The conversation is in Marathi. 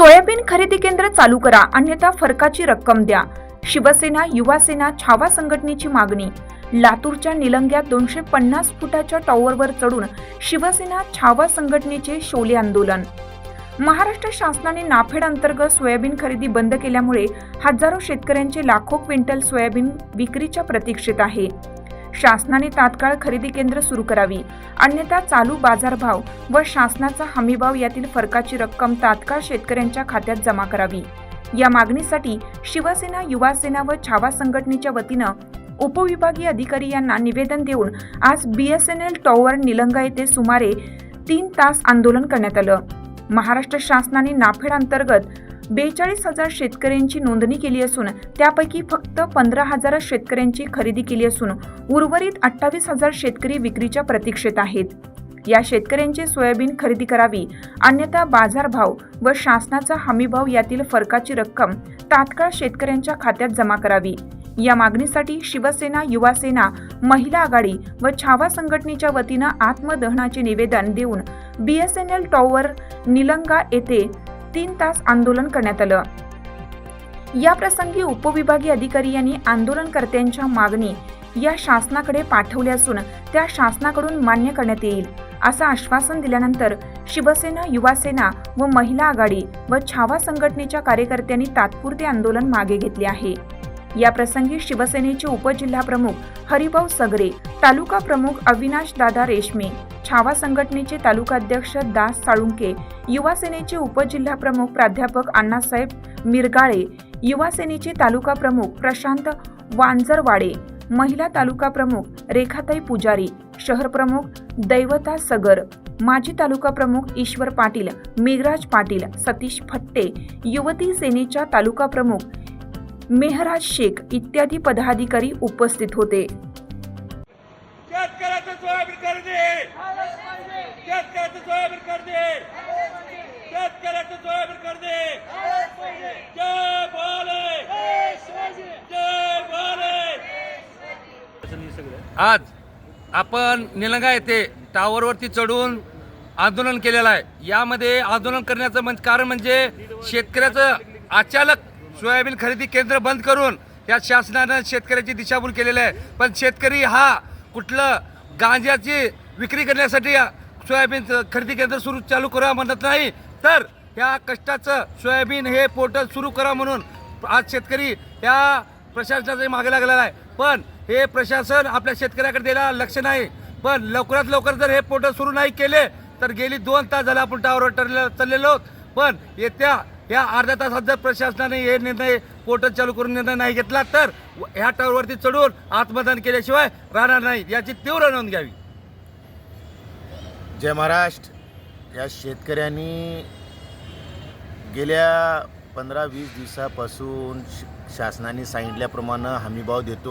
सोयाबीन खरेदी केंद्र चालू करा अन्यथा फरकाची रक्कम द्या. शिवसेना युवासेना छावा संघटनेची मागणी. लातूरच्या निलंग्यात दोनशे पन्नास फुटाच्या टॉवरवर चढून शिवसेना छावा संघटनेचे शोले आंदोलन. महाराष्ट्र शासनाने नाफेड अंतर्गत सोयाबीन खरेदी बंद केल्यामुळे हजारो शेतकऱ्यांचे लाखो क्विंटल सोयाबीन विक्रीच्या प्रतीक्षेत आहे. शासनाने तात्काळ खरेदी केंद्र सुरू करावी. अन्यथा चालू बाजारभाव व शासनाचा हमीभाव यातील फरकाची रक्कम तात्काळ शेतकऱ्यांच्या खात्यात जमा करावी. या मागणीसाठी शिवसेना युवासेना व छावा संघटनेच्या वतीनं उपविभागीय अधिकारी यांना निवेदन देऊन आज बीएसएनएल टॉवर निलंगा येथे सुमारे तीन तास आंदोलन करण्यात आलं. महाराष्ट्र शासनाने नाफेड अंतर्गत बेचाळीस हजार शेतकऱ्यांची नोंदणी केली असून त्यापैकी फक्त पंधरा हजार शेतकऱ्यांची खरेदी केली असून उर्वरित अठ्ठावीस हजार शेतकरी विक्रीच्या प्रतीक्षेत आहेत. या शेतकऱ्यांची सोयाबीन खरेदी करावी अन्यथा बाजारभाव व शासनाचा हमीभाव यातील फरकाची रक्कम तात्काळ शेतकऱ्यांच्या खात्यात जमा करावी. या मागणीसाठी शिवसेना युवासेना महिला आघाडी व छावा संघटनेच्या वतीनं आत्मदहनाचे निवेदन देऊन बीएसएनएल टॉवर निलंगा येथे तीन तास आंदोलन करण्यात आलं. या प्रसंगी उपविभागीय अधिकारी यांनी आंदोलनकर्त्यांच्या मागणी या शासनाकडे पाठवल्या असून त्या शासनाकडून मान्य करण्यात येईल असं आश्वासन दिल्यानंतर शिवसेना युवासेना व महिला आघाडी व छावा संघटनेच्या कार्यकर्त्यांनी तात्पुरते आंदोलन मागे घेतले आहे. या प्रसंगी शिवसेनेचे उपजिल्हा प्रमुख हरिभाऊ सगरे तालुका प्रमुख अविनाश दादा रेशमे छावा संघटनेचे तालुकाध्यक्ष दास साळुंके युवासेनेचे उपजिल्हाप्रमुख प्राध्यापक अण्णासाहेब मिरगाळे युवासेनेचे तालुका प्रमुख प्रशांत वांजरवाडे महिला तालुका प्रमुख रेखाताई पुजारी शहर प्रमुख दैवता सगर माजी तालुका प्रमुख ईश्वर पाटील मेघराज पाटील सतीश फट्टे युवती सेनेच्या तालुका प्रमुख मेहराज शेख इत्यादी पदाधिकारी उपस्थित होते. शेतकऱ्याचं सोयाबीन कर्ज शेतकऱ्याचं सोयाबीन खरेदी. शेतकऱ्याचं सोयाबीन खरेदी. जय भोले जय भोले आज आपण निलंगा येथे टावरवरती चढून आंदोलन केलेलं आहे. यामध्ये आंदोलन करण्याचं म्हणजे कारण म्हणजे शेतकऱ्याचं अचानक सोयाबीन खरेदी केंद्र बंद करून या शासनानं शेतकऱ्याची दिशाभूल केलेली आहे. पण शेतकरी हा कुठलं गांजाची विक्री करण्यासाठी सोयाबीनचं सोयाबीन खरेदी केंद्र सुरू चालू करा म्हणत नाही. तर या कष्टाचं सोयाबीन हे पोर्टल सुरू करा म्हणून आज शेतकरी या प्रशासनाच्या मागे लागलेला आहे. पण हे प्रशासन आपल्या शेतकऱ्याकडे द्यायला लक्ष नाही. पण लवकरात लवकर जर हे पोर्टल सुरू नाही केले तर गेली दोन तास झाले आपण टावरवर ठरले चाललेलो आहोत. पण येत्या या अर्ध्या तासात जर प्रशासनाने हे निर्णय पोर्टल चालू करून निर्णय नाही घेतला तर ह्या टावरवरती चढून आत्मदान केल्याशिवाय राहणार नाही. याची तीव्र नोंद घ्यावी. जय महाराष्ट्र. या शेतकऱ्यांनी गेल्या पंधरा वीस दिवसापासून श- शासनाने सांगितल्याप्रमाणे हमीभाव देतो